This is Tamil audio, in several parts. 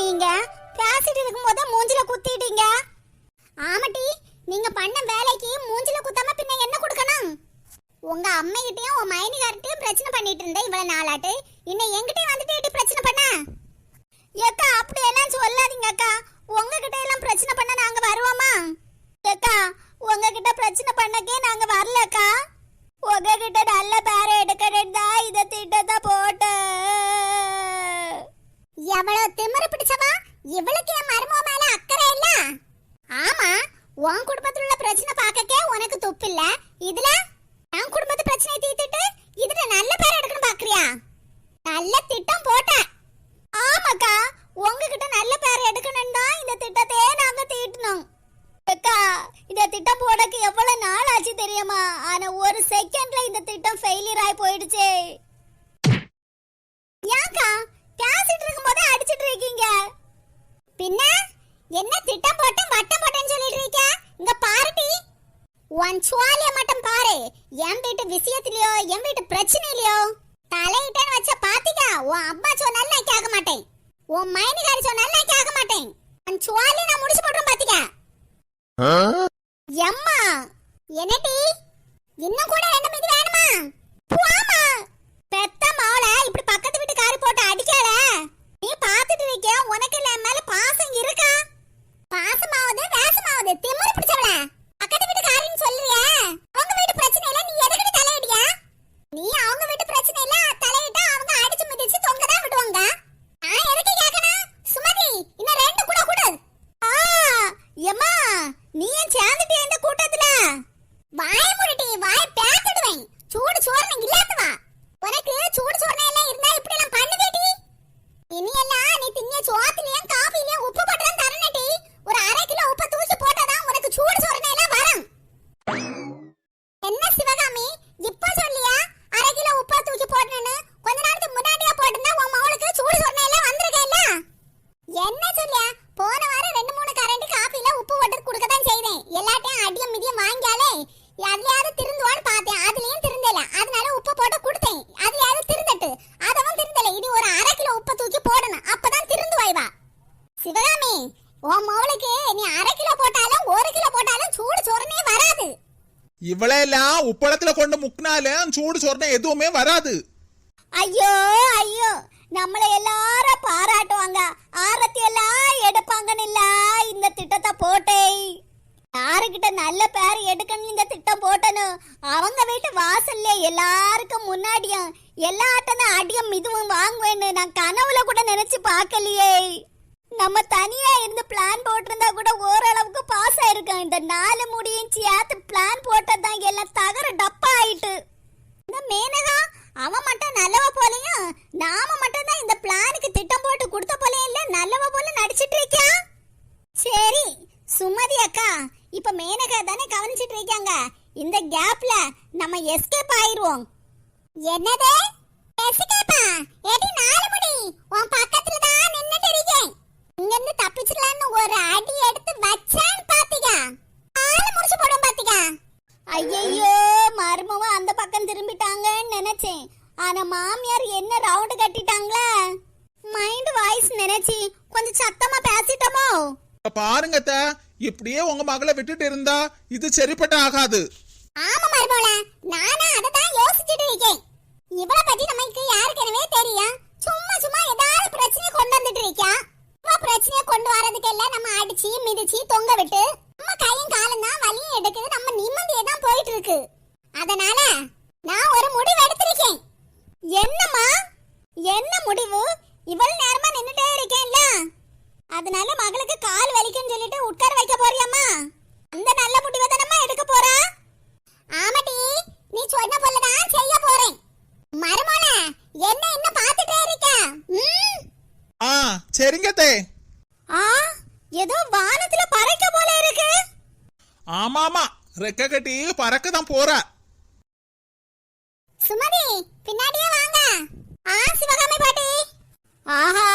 நீங்க? பேசிட்டு இருக்கும்போது மூஞ்சில குத்திட்டீங்க. ஆமாட்டி நீங்க பண்ண வேலைக்கு மூஞ்சில குத்தாம பின்ன என்ன கொடுக்கணும்? உங்க அம்மைகிட்டயும் உன் மைனிகார்ட்டையும் பிரச்சனை பண்ணிட்டு இருந்தேன் இவ்வளவு நாளாட்டு. இன்னும் என்கிட்டயும் வந்துட்டு எப்படி பிரச்சனை பண்ண? ஏக்கா அப்படி எல்லாம் சொல்லாதீங்க அக்கா. உங்ககிட்ட எல்லாம் பிரச்சனை பண்ண நாங்க வருவோமா? ஏக்கா உங்ககிட்ட பிரச்சனை பண்ணக்கே நாங்க வரலக்கா உங்ககிட்ட நல்ல பேரை எடுக்க அவ்வளவு திமிரு பிடிச்சவா? இவளுக்கு என் மருமோ மேல அக்கறை இல்ல. ஆமா உன் குடும்பத்துல உள்ள பிரச்சனை பார்க்கக்கே உனக்கு துப்பு இல்ல இதுல என் குடும்பத்து பிரச்சனையை தீர்த்துட்டு இதுல நல்ல பேர் எடுக்கணும் பாக்குறியா நல்ல திட்டம் போட்ட ஆமாக்கா உங்ககிட்ட நல்ல பேர் எடுக்கணும் தான் இந்த திட்டத்தையே நாங்க தீட்டணும் அக்கா இந்த திட்டம் போடக்கு எவ்வளவு நாள் ஆச்சு தெரியுமா ஆனா ஒரு செகண்ட்ல இந்த திட்டம் ஃபெயிலியர் ஆகி போயிடுச்சு ஏன்க்கா பேசிட்டு இருக்கும்போது அடிச்சிட்டு இருக்கீங்க பின்ன என்ன திட்டம் போட்டு வட்டம் போட்டேன்னு சொல்லிட்டு இருக்க இங்க பாருடி உன் சுவாலிய மட்டும் பாரு. என் வீட்டு விஷயத்திலயோ என் வீட்டு பிரச்சனையிலயோ. தலையிட்டேன்னு வச்ச பாத்திக்கா உன் அப்பா சொன்னாலும் நான் கேட்க மாட்டேன். உன் மைனிகாரி சொன்னாலும் நான் கேட்க மாட்டேன். உன் சுவாலி நான் முடிச்சு போட்டுரும் பாத்திக்கா எம்மா என்னடி இன்னும் கூட ரெண்டு மீதி வேணுமா போமா பெத்த மாவள இப்படி பக்கத்து வீட்டு காரி போட்டு அடிக்கல நீ பாத்துட்டு இருக்க உனக்கு இல்ல என் மேல பாசம் இருக்கா பாசமாவது வேசமாவது திமிரு பிடிச்சவள பக்கத்து வீட்டு காரின்னு சொல்றிய அவங்க வீட்டு பிரச்சனையில நீ எதுக்கு தலையிடியா நீ அவங்க வீட்டு பிரச்சனையில தலையிட்டா அவங்க அடிச்சு மிதிச்சு தொங்க தான் விடுவாங்க நான் எதுக்கு கேட்கணும் சுமதி இன்னும் ரெண்டு கூட கூட ஆ எம்மா நீ ஏன் சேர்ந்துட்டியா இந்த கூட்டத்துல வாய் முருட்டி வாய் பேத்துடுவேன் சூடு சோறுன்னு இல்லாத வா உனக்கு சூடு சோறுன எல்லாம் இருந்தா இப்படி எல்லாம் பண்ணுவேடி இனி எல்லாம் நீ தின்னிய சோத்துலயும் காஃபிலயும் உப்பு போட்டு தான் தரணுடி ஒரு அரை கிலோ உப்பு தூக்கி போட்டாதான் உனக்கு சூடு சோறுன எல்லாம் வரும் என்ன சிவகாமி இப்ப சொல்லியா அரை கிலோ உப்பா தூக்கி போடணும்னு கொஞ்ச நேரத்துக்கு முன்னாடியே போட்டுனா உன் மவளுக்கு சூடு சோறுன எல்லாம் வந்திருக்கேல்ல என்ன சொல்லியா போன வாரம் ரெண்டு மூணு கரண்டி காஃபில உப்பு போட்டு கொடுக்க தான் செய்தேன் எல்லாத்தையும் அடியும் மிதியும் வாங்கியாலே அதுலயாவது திருந்துவான்னு பார்த்தேன். அதுலயும் திருந்தல. அதனால உப்பு போட்டு கொடுத்தேன். அதுலயாவது திருந்தட்டு. அதவும் திருந்தல. இனி ஒரு அரை கிலோ உப்பை தூக்கி போடணும். அப்பதான் திருந்துவாய் வா சிவகாமி உன் மவளுக்கு நீ அரை கிலோ போட்டாலும் ஒரு கிலோ போட்டாலும் சூடு சோறுனே வராது. இவளையெல்லாம் உப்பளத்துல கொண்டு முக்கினாலும் சூடு சொரணை எதுவுமே வராது. ஐயோ ஐயோ. நம்மள எல்லாரும் பாராட்டுவாங்க. ஆரத்தி எல்லாம் எடுப்பாங்கன்னு இல்ல. இந்த திட்டத்தை போட்டேன். யாருக்கிட்ட நல்ல பேர் எடுக்கணும் இந்த திட்டம் போட்டனும் அவங்க வீட்டு வாசல்ல எல்லாருக்கும் முன்னாடியும் எல்லாட்டும் அடியும் இதுவும் வாங்குவேன்னு நான் கனவுல கூட நினைச்சு பார்க்கலையே. நம்ம தனியா இருந்து பிளான் போட்டிருந்தா கூட ஓரளவுக்கு பாஸ் ஆயிருக்கும். இந்த நாலு முடியும் சேர்த்து பிளான் போட்டதான் எல்லாம் தகர டப்பா ஆயிட்டு. இந்த மேனகா அவன் மட்டும் நல்லவ போலையும் நாம மட்டும் தான் இந்த பிளானுக்கு திட்டம் போட்டு கொடுத்த போலையும் இல்ல நல்லவ போல நடிச்சிட்டு இருக்கியா? சரி சுமதி அக்கா இப்ப மேனகா தானே கவனிச்சிட்டு இருக்காங்க. இந்த கேப்ல நம்ம எஸ்கேப் ஆயிருவோம் என்னது? எஸ்கேப்பா? ஏடி நாலு மணி உன் பக்கத்துல தான் நின்னுட்டு இருக்கேன். இங்க இருந்து தப்பிச்சிடலாம்னு ஒரு அடி எடுத்து வச்சான் பாத்தீங்க ஆளு முடிச்சு போடும் பாத்தீங்க ஐயோ மருமவ அந்த பக்கம் திரும்பிட்டாங்கன்னு நினைச்சேன். ஆனா மாமியார் என்ன ரவுண்டு கட்டிட்டாங்களா? மைண்ட் வாய்ஸ் நினைச்சி கொஞ்சம் சத்தமா பேசிட்டோமோ? பாருங்க இப்படியே உங்க மகளை விட்டுட்டு இருந்தா இது சரிப்பட்ட ஆகாது. ஆமா மருமவள நானா அதை தான் யோசிச்சுட்டு இருக்கேன். இவள பத்தி நமக்கு யாருக்கெனவே தெரியும் சும்மா சும்மா ஏதாவது பிரச்சனை கொண்டு வந்துட்டு இருக்கா? இவ பிரச்சனையை கொண்டு வரதுக்கு எல்லாம் நம்ம அடிச்சு மிதிச்சு தொங்க விட்டு நம்ம கையும் காலும் தான் வலியும் எடுக்குது நம்ம நிம்மதியே தான் போயிட்டு இருக்கு அதனால நான் ஒரு முடிவு எடுத்திருக்கேன் என்னம்மா என்ன முடிவு இவ்வளவு நேரமா நின்னுட்டே இருக்கேன்ல அதனால மகளுக்கு கால் வலிக்குன்னு சொல்லிட்டு உட்கார வைக்க போறியாம்மா அந்த நல்ல முடிவை தானம்மா எடுக்க போறா ஆமாடி நீ சொன்ன போலதான் செய்ய போறேன் மருமோல என்ன இன்னும் பார்த்துட்டே இருக்க ம்? ஆ சரிங்க அத்தை. ஆ ஏதோ வானத்துல பறக்க போல இருக்கு ஆமா ஆமா ரெக்க கட்டி பறக்க தான் போறா. சுமதி பின்னாடியே வாங்க. ஆ சிவகாமி பாட்டி. ஆஹா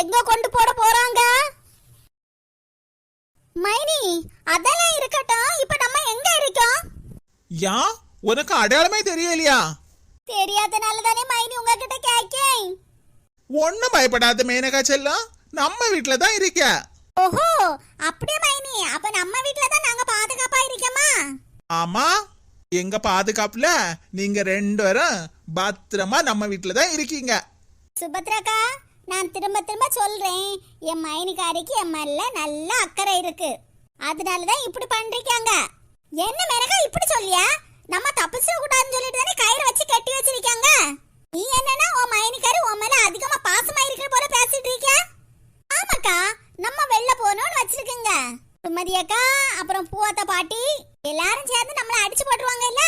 எங்க கொண்டு போட போறாங்க? மைனி அதெல்லாம் இருக்கட்டும். இப்ப நம்ம எங்க இருக்கோம்? யா உனக்கு அடையாளமே தெரியலையா? தெரியாதனால தானே மைனி உங்ககிட்ட கேக்கேன். ஒண்ணும் பயப்படாத மேனகா செல்லம். நம்ம வீட்டுல தான் இருக்க. ஓஹோ அப்படியே மைனி. அப்ப நம்ம வீட்ல தான் நாங்க பாதுகாப்பா இருக்கோமா? ஆமா எங்க பாதுகாப்புல நீங்க ரெண்டு பேரும் பத்திரமா நம்ம வீட்டுல தான் இருக்கீங்க. சுபத்ராக்கா நான் திரும்ப திரும்ப சொல்றேன். என் மைனிகாரிக்கு என் மேல நல்ல அக்கறை இருக்கு. அதனாலதான் இப்படி பண்றீங்க என்ன மேனகா இப்படி சொல்லியா? நம்ம தப்பிச்சிட கூடாதுன்னு சொல்லிட்டு தானே கயிறு வச்சு கட்டி வச்சிருக்காங்க. நீ என்னன்னா உன் மைனிகாரி உன் மேல அதிகமா பாசமா இருக்கிற போல பேசிட்டு இருக்க ஆமாக்கா நம்ம வெளில போனோம்னு வச்சிருக்கோங்க. சுமதி அக்கா அப்புறம் பூவாத்த பாட்டி எல்லாரும் சேர்ந்து நம்மள அடிச்சு போட்டுருவாங்க இல்ல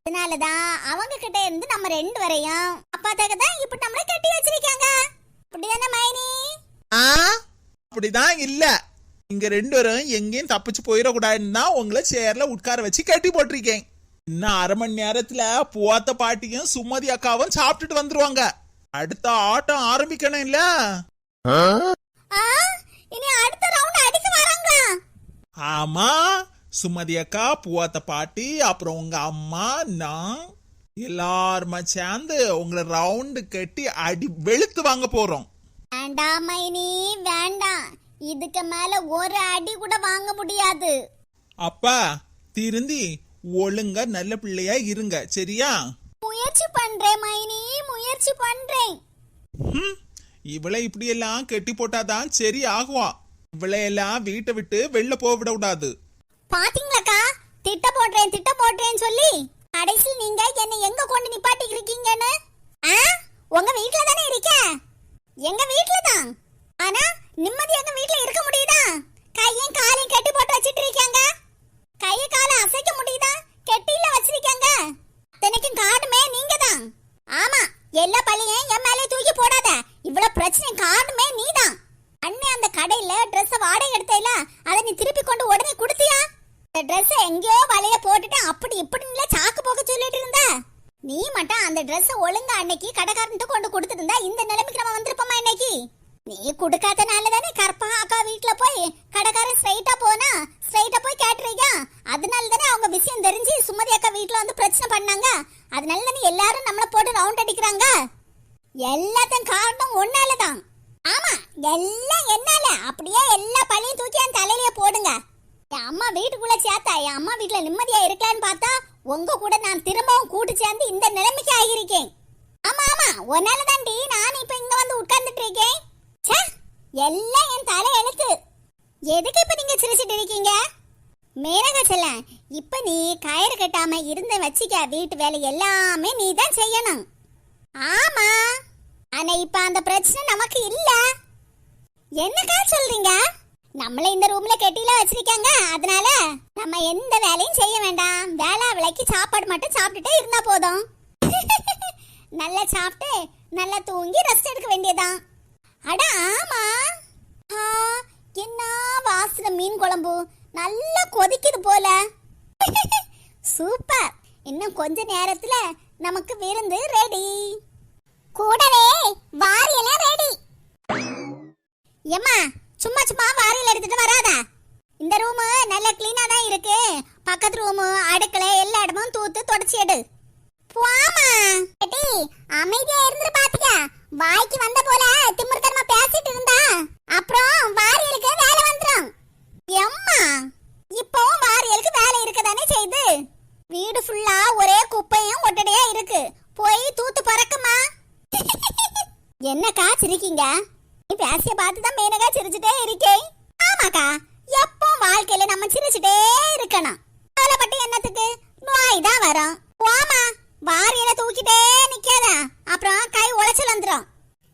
அதனாலதான் அவங்க கிட்ட இருந்து நம்ம ரெண்டு வரையும் அப்பாத்தாக்க தான் இப்படி நம்மள கட்டி வச்சிருக்காங்க. அப்படிதானே மைனி? ஆ அப்படிதான் இல்ல. நீங்க ரெண்டு பேரும் எங்கேயும் தப்பிச்சு போயிடக்கூடாதுன்னு தான் உங்களை சேர்ல உட்கார வச்சு கட்டி போட்டிருக்கேன். இன்னும் அரை மணி நேரத்துல புவாத்த பாட்டியும் சுமதி அக்காவும் சாப்பிட்டுட்டு வந்துருவாங்க. அடுத்த ஆட்டம் ஆரம்பிக்கணும் இல்ல ஆ இனி அடுத்த ரவுண்ட் அடிக்க வராங்களா? ஆமா சுமதி அக்கா புவாத்த பாட்டி அப்புறம் உங்க அம்மா நான் எல்லாருமா சேர்ந்து உங்களை ரவுண்டு கட்டி அடி வெளுத்து வாங்க போறோம். வேண்டாம் மைனி வேண்டாம். இதுக்கு மேல ஒரு அடி கூட வாங்க முடியாது. அப்பா திருந்தி ஒழுங்கா நல்ல பிள்ளையா இருங்க சரியா? முயற்சி பண்றேன் மைனி முயற்சி பண்றேன். இவளை இப்படியெல்லாம் கெட்டி போட்டாதான் சரி ஆகுவா? இவளை எல்லாம் வீட்டை விட்டு வெளில போக விட கூடாது பாத்தீங்களாக்கா? திட்ட போடுறேன் திட்ட போடுறேன்னு சொல்லி கடைசியில் நீங்க என்ன எங்க கொண்டு நிப்பாட்டி இருக்கீங்கன்னு ஆ உங்க வீட்ல தானே இருக்க எங்க வீட்ல தான் ஆனா நிம்மதி எங்க வீட்ல இருக்க முடியுதா கையும் காலையும் கட்டி போட்டு வச்சிட்டு இருக்காங்க கைய காலை அசைக்க முடியுதா கெட்டில வச்சிருக்காங்க அத்தனைக்கும் காடுமே நீங்க தான் ஆமா எல்லா பழியும் என் மேலே தூக்கி போடாத இவ்வளவு பிரச்சனை காடுமே நீதான் அண்ணே அந்த கடையில Dress வாடகை எடுத்தையில அதை நீ திருப்பி கொண்டு உடனே கொடுத்தியா இந்த Dress எங்கேயோ வலைய போட்டுட்டு அப்படி இப்படின்னு சாக்கு போக்க சொல்லிட்டு இருந்த நீ ட்ரெஸ் ஒழுங்கா அன்னைக்கு கடைக்காரன்ட்ட கொண்டு கொடுத்துருந்தா இந்த நிலைமைக்கு நம்ம வந்திருப்போமா இன்னைக்கு? நீ கொடுக்காதனால தானே கற்பா அக்கா வீட்டுல போய் கடைக்காரன் ஸ்ட்ரைட்டா போனா ஸ்ட்ரைட்டா போய் கேட்டுறீங்க அதனால தானே அவங்க விஷயம் தெரிஞ்சு சுமதி அக்கா வீட்டுல வந்து பிரச்சனை பண்ணாங்க. அதனால தானே எல்லாரும் நம்மள போட்டு ரவுண்ட் அடிக்கிறாங்க. எல்லாத்தையும் காரணம் ஒன்னாலதான் ஆமா எல்லாம் என்னால. அப்படியே எல்லா பழியும் தூக்கி என் தலையிலேயே போடுங்க. என் அம்மா வீட்டுக்குள்ள சேர்த்தா என் அம்மா வீட்டுல நிம்மதியா இருக்கலான்னு பார்த்தா உங்க கூட நான் திரும்ப கூட்டு சேர்ந்து இந்த நிலைமைக்கு ஆகியிருக்கேன் ஆமா ஆமா உன்னால தாண்டி நான் இப்ப இங்க வந்து உட்கார்ந்துட்டு இருக்கேன் எல்லாம் என் தலை எழுத்து. எதுக்கு இப்ப நீங்க சிரிச்சிட்டு இருக்கீங்க? மேனகா செல்ல இப்ப நீ கயிறு கட்டாம இருந்த வச்சிக்க வீட்டு வேலை எல்லாமே நீ தான் செய்யணும். ஆமா. ஆனா இப்ப அந்த பிரச்சனை நமக்கு இல்ல. என்னக்கா சொல்றீங்க? நம்மள இந்த ரூம்ல கெட்டில வச்சிருக்காங்க அதனால நம்ம எந்த வேலையும் செய்ய வேண்டாம். வேளா விலைக்கு சாப்பாடு மட்டும் சாப்பிட்டுட்டே இருந்தா போதும். நல்லா சாப்பிட்டு நல்லா தூங்கி ரெஸ்ட் எடுக்க வேண்டியதான் அட ஆமா. என்ன வாசன மீன் குழம்பு? நல்லா கொதிக்குது போல. சூப்பர். இன்னும் கொஞ்ச நேரத்துல நமக்கு விருந்து ரெடி கூடவே வாரியெல்லாம் ரெடி ஏமா சும்மா சும்மா வாரியல் எடுத்துட்டு வராத. இந்த ரூம் நல்ல கிளீனா தான் இருக்கு. பக்கத்து ரூம் அடுக்களை எல்லா இடமும் தூத்து தொடச்சி எடு. போமா அமைதியா இருந்து பாத்துக்க. வாய்க்கு வந்த போல திமிர்த்தனமா பேசிட்டு இருந்தா. அப்புறம் வாரியலுக்கு வேலை வந்துடும் எம்மா இப்பவும் வாரியலுக்கு வேலை இருக்கதானே செய்யுது வீடு ஃபுல்லா ஒரே குப்பையும் ஒட்டடையா இருக்கு. போய் தூத்து பறக்குமா? என்னக்கா சிரிக்கீங்க? நீ பேசிய பார்த்து தான் மேனகா சிரிச்சுட்டே இருக்கேன். ஆமாக்கா எப்போ வாழ்க்கையில நம்ம சிரிச்சுட்டே இருக்கணும். கவலைப்பட்டு என்னத்துக்கு? நோய் தான் வரும். போமா வாரியில தூக்கிட்டே நிக்காத. அப்புறம் கை உளைச்சல் வந்துரும்.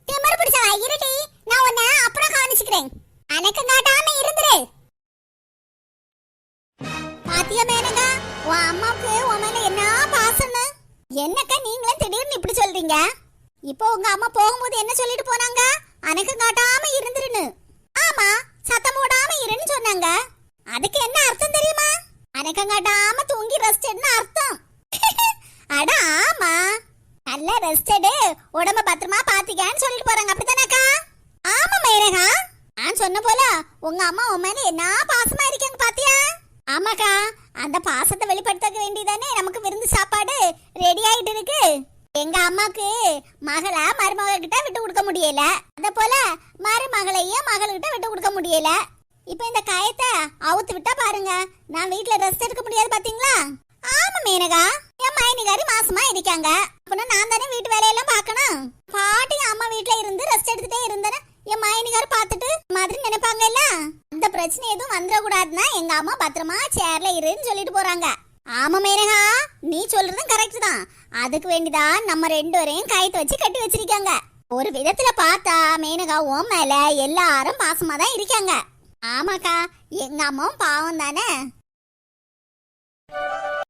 திமிர் பிடிச்சவா? இருடி நான் உன்னை அப்புறம் கவனிச்சுக்கிறேன். அனக்கு காட்டாம இருந்துரு. பாத்தியா மேனகா உன் அம்மாவுக்கு உன் மேல என்ன பாசம்னு? என்னக்கா நீங்களும் திடீர்னு இப்படி சொல்றீங்க? இப்போ உங்க அம்மா போகும்போது என்ன சொல்லிட்டு போனாங்க? அனக்கு காட்டாம இருந்துருன்னு. ஆமா சத்தம் போடாம இருன்னு சொன்னாங்க. அதுக்கு என்ன அர்த்தம் தெரியுமா? அனக்கம் காட்டாம தூங்கி ரெஸ்ட் என்ன அர்த்தம். அட ஆமா. நல்ல ரெஸ்ட் எடு உடம்ப பத்திரமா பாத்துக்கன்னு சொல்லிட்டு போறாங்க. அப்படித்தானக்கா? ஆமா மேனகா நான் சொன்ன போல உங்க அம்மா உன் மேல என்ன பாசமா இருக்காங்க பாத்தியா? ஆமாக்கா. அந்த பாசத்தை வெளிப்படுத்த வேண்டியதானே நமக்கு விருந்து சாப்பாடு ரெடி ஆயிட்டு இருக்கு. எங்க அம்மாக்கு மகளை மருமகள்கிட்ட விட்டு கொடுக்க முடியல. அத போல மருமகளையும் மகள்கிட்ட விட்டு கொடுக்க முடியல. இப்ப இந்த காயத்தை அவுத்து விட்டா பாருங்க. நான் வீட்டில் ரெஸ்ட் எடுக்க முடியாது பாத்தீங்களா? ஆமா மேனகா. என் மைனிகாரி மாசமா இருக்காங்க அப்படின்னா நான் தானே வீட்டு வேலையெல்லாம் பார்க்கணும். பாட்டி அம்மா வீட்ல இருந்து ரெஸ்ட் எடுத்துட்டே இருந்தேன்னு என் மைனிகார் பார்த்துட்டு மாதிரி நினைப்பாங்கல்ல அந்த பிரச்சனை எதுவும் வந்துடக்கூடாதுன்னா எங்க அம்மா பத்திரமா சேர்ல இருன்னு சொல்லிட்டு போறாங்க. ஆமா மேனகா நீ சொல்றதும் கரெக்ட் தான். அதுக்கு வேண்டிதான் நம்ம ரெண்டு வரையும் கயித்து வச்சு கட்டி வச்சிருக்காங்க. ஒரு விதத்துல பார்த்தா மேனகா உன் மேல எல்லாரும் பாசமா தான் இருக்காங்க. ஆமாக்கா எங்க அம்மாவும் பாவம் தானே?